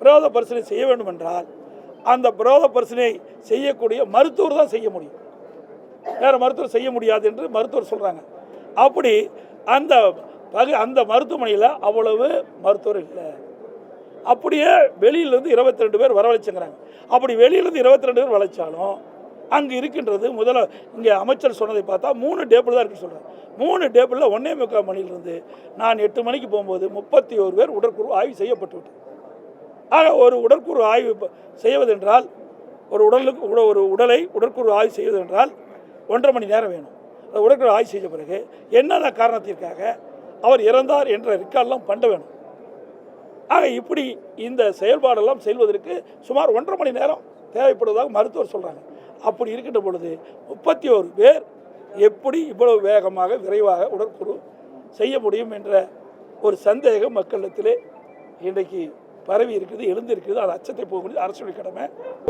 பிரேத பரிசனை செய்ய வேண்டும் என்றால் அந்த பிரேத பரிசனை செய்யக்கூடிய மருத்துவர் தான் செய்ய முடியும். வேறு மருத்துவர் செய்ய முடியாது என்று மருத்துவர் சொல்கிறாங்க அப்படி அந்த பகு அந்த மருத்துவமனையில் அவ்வளவு மருத்துவர் இல்லை. அப்படியே வெளியிலேருந்து இருபத்தி ரெண்டு பேர் வரவழைச்சுங்கிறாங்க. அப்படி வெளியிலேருந்து இருபத்தி ரெண்டு பேர் வளைச்சாலும் அங்கே இருக்கின்றது முதல்ல இங்கே அமைச்சர் சொன்னதை பார்த்தா மூணு டேபிள் தான் இருக்குன்னு சொல்கிறாங்க மூணு டேபிளில் ஒன்றே முக்கால் மணிலிருந்து நான் எட்டு மணிக்கு போகும்போது முப்பத்தி ஒரு பேர் உடற்குழு ஆய்வு செய்யப்பட்டு விட்டேன் ஆக ஒரு உடற்கூறு ஆய்வு செய்வதென்றால் ஒரு உடலுக்கு உட- ஒரு உடலை உடற்கூறு ஆய்வு செய்வதென்றால் ஒன்றரை மணி நேரம் வேணும். அந்த உடற்கூறு ஆய்வு செய்த பிறகு என்னென்ன காரணத்திற்காக அவர் இறந்தார் என்ற ரிக்கார்டெலாம் பண்ண வேணும். ஆக இப்படி இந்த செயல்பாடெல்லாம் செல்வதற்கு சுமார் ஒன்றரை மணி நேரம் தேவைப்படுவதாக மருத்துவர் சொல்கிறாங்க அப்படி இருக்கின்ற பொழுது முப்பத்தி ஒரு பேர் எப்படி இவ்வளவு வேகமாக விரைவாக உடற்குழு செய்ய முடியும் என்ற ஒரு சந்தேகம் மக்களிடத்திலே இன்றைக்கு பரவி இருக்குது எழுந்திருக்குது அது அச்சத்தை போகக்கூடிய அரசுடைய கடமை.